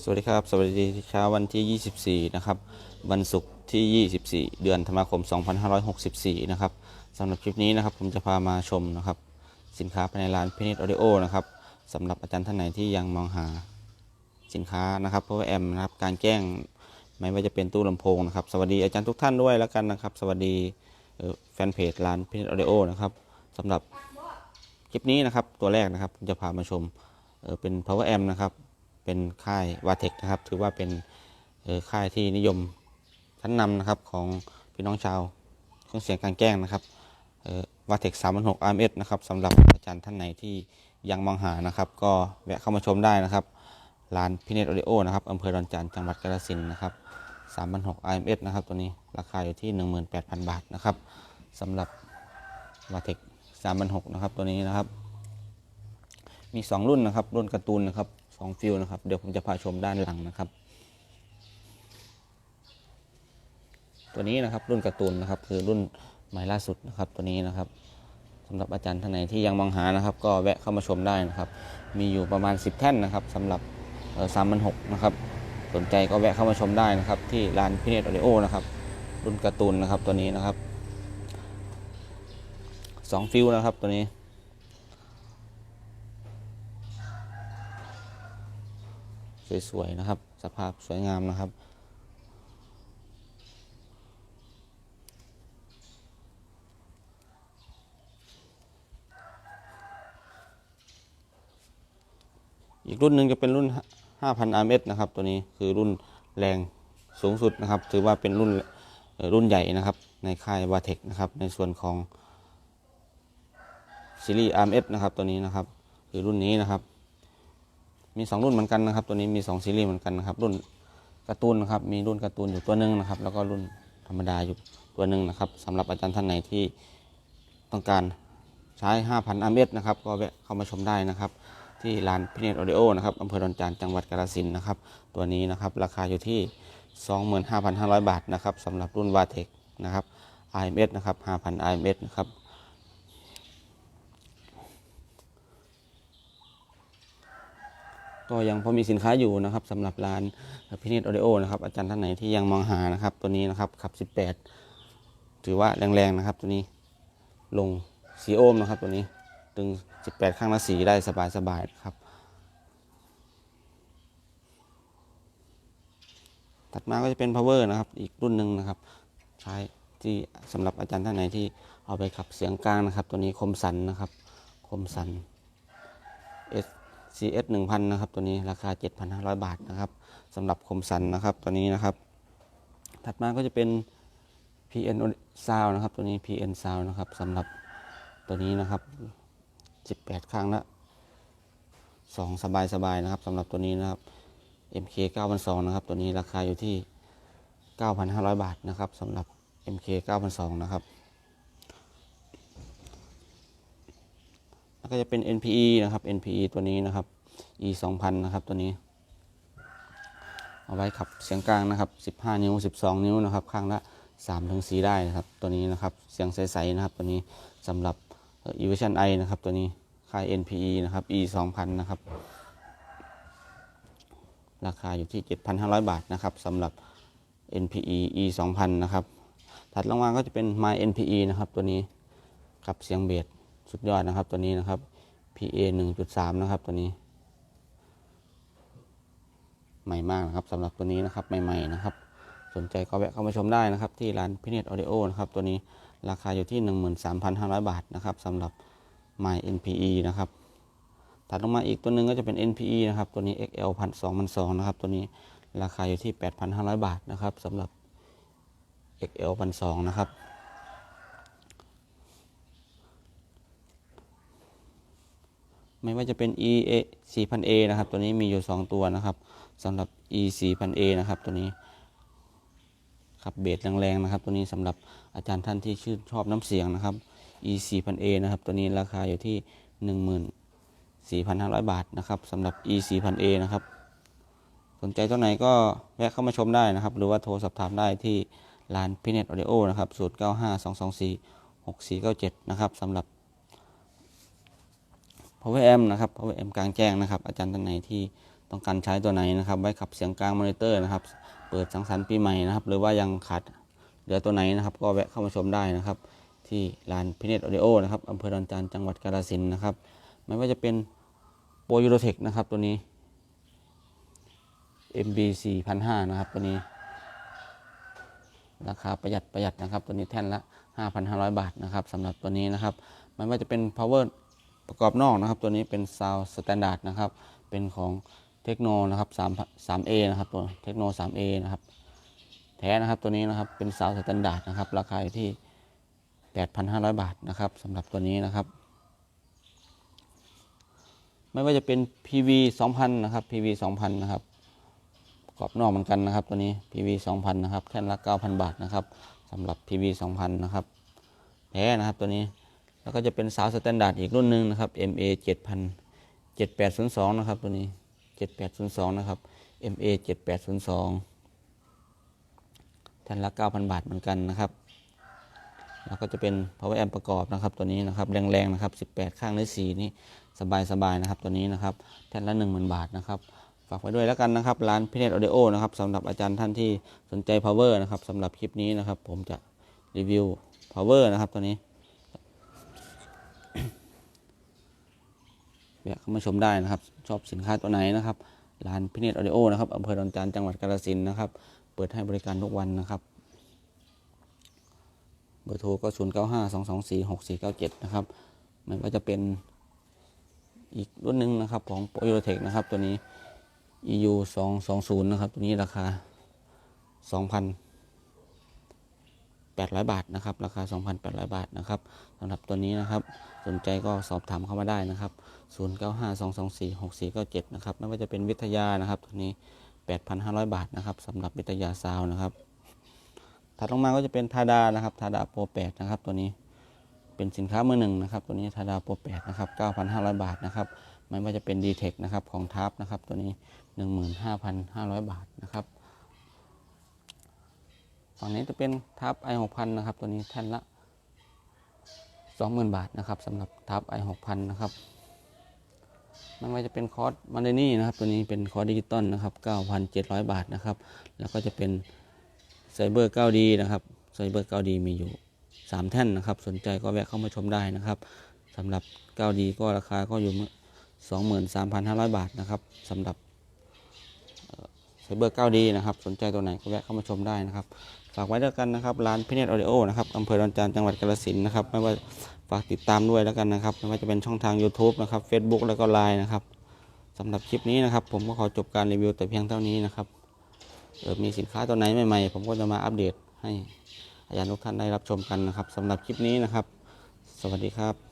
สวัสดีครับ สวัสดีเช้าวันที่ 24 นะครับ วันศุกร์ที่ 24 เดือนธันวาคม 2564 นะครับสำหรับคลิปนี้นะครับ ผมจะพามาชมนะครับ สินค้าภายในร้านพินิจออดิโอนะครับสำหรับอาจารย์ท่านไหนที่ยังมองหาสินค้านะครับเพราะว่าแอมนะครับการแจ้งไม่ว่าจะเป็นตู้ลำโพงนะครับ สวัสดีอาจารย์ทุกท่านด้วยแล้วกันนะครับ สวัสดีแฟนเพจร้านพินิจออดิโอนะครับสำหรับคลิปนี้นะครับตัวแรกนะครับจะพามาชมเเป็น power amp นะครับ เป็นค่ายวาเทคนะครับ ถือว่าเป็นค่ายที่นิยมชั้นนำนะครับของพี่น้องชาวเครื่องเสียงกางแจ้งนะครับวาเทคสามพันหกอาร์เอสนะครับสำหรับอาจารย์ท่านไหนที่ยังมองหานะครับ ก็แวะเข้ามาชมได้นะครับร้านพิเนตออดิโอนะครับอำเภอดอนจานจังหวัดกาฬสินธุ์นะครับสามพันหกอาร์เอสนะครับตัวนี้ราคาอยู่ที่หนึ่งหมื่นแปดพันบาทนะครับสำหรับวาเทคสามพันหกนะครับตัวนี้นะครับ มี2รุ่นนะครับ รุ่นการ์ตูนนะครับ สองฟิลนะครับ เดี๋ยวผมจะพาชมด้านหลังนะครับ ตัวนี้นะครับรุ่นการ์ตูนนะครับ คือรุ่นใหม่ล่าสุดนะครับ ตัวนี้นะครับสำหรับอาจารย์ท่านไหนที่ยังมองหานะครับ ก็แวะเข้ามาชมได้นะครับ มีอยู่ประมาณ 10 แท่นนะครับสำหรับสามพันหกนะครับ สนใจก็แวะเข้ามาชมได้นะครับ ที่ร้านพิเนตออดิโอนะครับรุ่นการ์ตูนนะครับตัวนี้นะครับสองฟิลนะครับตัวนี้ สวยๆนะครับ สภาพสวยงามนะครับ อีกรุ่นหนึ่งจะเป็นรุ่น 5,000 RMS นะครับ ตัวนี้คือรุ่นแรงสูงสุดนะครับ ถือว่าเป็นรุ่นรุ่นใหญ่นะครับ ในค่ายวาเทคนะครับ ในส่วนของซีรีส์ RMS นะครับ ตัวนี้นะครับ คือรุ่นนี้นะครับ มี2รุ่นเหมือนกันนะครับ ตัวนี้มี2ซีรีส์เหมือนกันนะครับ รุ่นการ์ตูนนะครับ มีรุ่นการ์ตูนอยู่ตัวหนึงนะครับ แล้วก็รุ่นธรรมดาอยู่ตัวหนึ่งนะครับสำหรับอาจารย์ท่านไหนที่ต้องการใช้ 5,000 อาเมตรนะครับ ก็แวะเข้ามาชมได้นะครับ ที่ร้านพิเนตออดิโอนะครับอำเภอดอนจานจังหวัดกาฬสินธุ์นะครับ ตัวนี้นะครับ ราคาอยู่ที่ 25,500 บาทนะครับสำหรับรุ่นวาเทคนะครับ IMS นะครับ 5,000 IMS นะครับ ก็ยังพอมีสินค้าอยู่นะครับสำหรับร้านพินิจโออดิโอนะครับอาจารย์ท่านไหนที่ยังมองหานะครับตัวนี้นะครับขับ 18 ถือว่าแรงๆนะครับตัวนี้ลงสีโอห์มนะครับตัวนี้ตึง 18 ข้างละสีได้สบายๆนะครับ ถัดมาก็จะเป็น power นะครับอีกรุ่นหนึ่งนะครับ ใช้ที่สำหรับอาจารย์ท่านไหนที่เอาไปขับเสียงกลางนะครับ ตัวนี้คมสันนะครับ คมสัน CS 1000 นะครับ ตัวนี้ราคา 7,500 บาทนะครับสำหรับคมสันนะครับ ตัวนี้นะครับ ถัดมาก็จะเป็น PN Sound นะครับ ตัวนี้ PN Sound นะครับสำหรับตัวนี้นะครับ 18 ครั้งละ2สบายๆนะครับสำหรับตัวนี้นะครับ MK 9,200นะครับ ตัวนี้ราคาอยู่ที่ 9,500 บาทนะครับสำหรับ MK 9,200นะครับ แล้ว ก็จะเป็น NPE นะครับ NPE ตัวนี้นะครับ E 2000นะครับตัวนี้ เอาไว้ขับเสียงกลางนะครับ 15 นิ้ว 12 นิ้วนะครับ ข้างละ3ถึง4ได้นะครับ ตัวนี้นะครับเสียงใสๆนะครับ ตัวนี้สำหรับ Evision I นะครับ ตัวนี้ค่าย NPE นะครับ E 2000นะครับ ราคาอยู่ที่ 7,500 บาทนะครับสำหรับ NPE E 2000นะครับถัดลงมาก็จะเป็น My NPE นะครับ ตัวนี้ขับเสียงเบส สุดยอดนะครับตัวนี้นะครับ PA 1.3 นะครับตัวนี้ ใหม่มากนะครับสำหรับตัวนี้นะครับใหม่ๆนะครับ สนใจก็แวะเข้ามาชมได้นะครับ ที่ร้านพิเนตออดิโอนะครับตัวนี้ราคาอยู่ที่ 13,500 บาทนะครับสำหรับ My NPE นะครับถัดลงมาอีกตัวหนึ่งก็จะเป็น NPE นะครับตัวนี้ XL พันสองพันสองนะครับตัวนี้ราคาอยู่ที่ 8,500 บาทนะครับสำหรับ XL พันสองนะครับ ไม่ว่าจะเป็น e a 4000 a นะครับ ตัวนี้มีอยู่ 2 ตัวนะครับสำหรับ e 4000 a นะครับ ตัวนี้ขับเบสแรงๆนะครับ ตัวนี้สำหรับอาจารย์ท่านที่ชื่นชอบน้ำเสียงนะครับ e 4000 a นะครับ ตัวนี้ราคาอยู่ที่ 14,500 บาทนะครับสำหรับ e 4000 a นะครับสนใจตัวไหนก็แวะเข้ามาชมได้นะครับ หรือว่าโทรสอบถามได้ที่ร้านพิเนตออดิโอนะครับ 095224 6497 นะครับสำหรับ power amp นะครับ power amp กลางแจ้งนะครับ อาจารย์ท่านไหนที่ต้องการใช้ตัวไหนนะครับ ไว้ขับเสียงกลางมอนิเตอร์นะครับ เปิดสังสรรค์ปีใหม่นะครับ หรือว่ายังขาดเหลือตัวไหนนะครับ ก็แวะเข้ามาชมได้นะครับ ที่ลานพิเนตออดิโอนะครับอำเภอดอนจานจังหวัดกาฬสินธุ์นะครับ ไม่ว่าจะเป็นโปรยูโรเทคนะครับตัวนี้ MB 4,500นะครับตัวนี้ ราคาประหยัดประหยัดนะครับ ตัวนี้แท่นละ 5,500 บาทนะครับสำหรับตัวนี้นะครับ ไม่ว่าจะเป็น power ประกอบนอกนะครับ ตัวนี้เป็น sound standard นะครับ เป็นของเทคโนนะครับ3 3A นะครับตัวเทคโน 3A นะครับ แท้นะครับตัวนี้นะครับเป็น sound standard นะครับ ราคาอยู่ที่ 8,500 บาทนะครับสำหรับตัวนี้นะครับ ไม่ว่าจะเป็น PV 2,000 นะครับ PV 2,000 นะครับประกอบนอกเหมือนกันนะครับ ตัวนี้ PV 2,000 นะครับแท่นละ 9,000 บาทนะครับสำหรับ PV 2,000 นะครับ แท้นะครับตัวนี้ แล้วก็จะเป็นสาวสแตนดาร์ดอีกรุ่นหนึ่งนะครับ MA 7,000 7802 นะครับตัวนี้ 7802 นะครับ MA 7802แท่นละ 9,000 บาทเหมือนกันนะครับ แล้วก็จะเป็น power amp ประกอบนะครับตัวนี้นะครับแรงๆนะครับ 18 ข้างได้4นี่สบายๆนะครับตัวนี้นะครับแท่นละ 10,000 บาทนะครับฝากไว้ด้วยแล้วกันนะครับ ร้านพิเนตออเดโอนะครับสำหรับอาจารย์ท่านที่สนใจ power นะครับสำหรับคลิปนี้นะครับ ผมจะรีวิว power นะครับตัวนี้ แวะเข้ามาชมได้นะครับ ชอบสินค้าตัวไหนนะครับ ร้านพิเนตออเดโอนะครับอำเภอดอนจานจังหวัดกาฬสินนะครับ เปิดให้บริการทุกวันนะครับ เบอร์โทรก็ 0 9 5 2 2 4 6 4 9 7 นะครับมันก็จะเป็นอีกรุ่นหนึ่งนะครับของโปรโยเทคนะครับตัวนี้ EU 2 2 0นะครับ ตัวนี้ราคา 2,000 2,800 บาทนะครับ ราคา 2,800 บาทนะครับสำหรับตัวนี้นะครับ สนใจก็สอบถามเข้ามาได้นะครับ 0 9 5 2 2 4 6 4 9 7 นะครับ ไม่ว่าจะเป็นวิทยานะครับ ตัวนี้ 8,500 บาทนะครับสำหรับวิทยาซาวนะครับ ถัดลงมาก็จะเป็นทาดานะครับทาดาโปร8นะครับ ตัวนี้ เป็นสินค้ามือหนึ่งนะครับ ตัวนี้ทาดาโปร8นะครับ 9,500 บาทนะครับ ไม่ว่าจะเป็น d t เทคนะครับ ของทับนะครับ ตัวนี้ 15,500 บาทนะครับ ฝั่งนี้จะเป็นทับ i 6 0 0นะครับ ตัวนี้แท่นละ 20,000 บาทนะครับสำหรับทับ i 6 0 0นะครับไม่ว่าจะเป็นคอร์สมันเดนี่นะครับ ตัวนี้เป็นคอร์สดิจิตอลนะครับ 9,700 บาทนะครับ แล้วก็จะเป็นไซเบอร์ 9D นะครับไซเบอร์ 9D มีอยู่ 3 แท่นนะครับ สนใจก็แวะเข้ามาชมได้นะครับสำหรับ 9D ก็ราคาก็อยู่23,500 บาทนะครับสำหรับไซเบอร์ 9D นะครับ สนใจตัวไหนก็แวะเข้ามาชมได้นะครับ ฝากไว้ด้วยกันนะครับร้านพิเนตออดิโอนะครับอำเภอดอนจานจังหวัดกาฬสินธุ์นะครับไม่ว่าฝากติดตามด้วยแล้วกันนะครับไม่ว่าจะเป็นช่องทาง YouTube นะครับ Facebook แล้วก็ Line นะครับสำหรับคลิปนี้นะครับ ผมก็ขอจบการรีวิวแต่เพียงเท่านี้นะครับเออมีสินค้าตัวไหนใหม่ๆ ผมก็จะมาอัปเดตให้อาจารย์ทุกท่านได้รับชมกันนะครับสำหรับคลิปนี้นะครับ สวัสดีครับ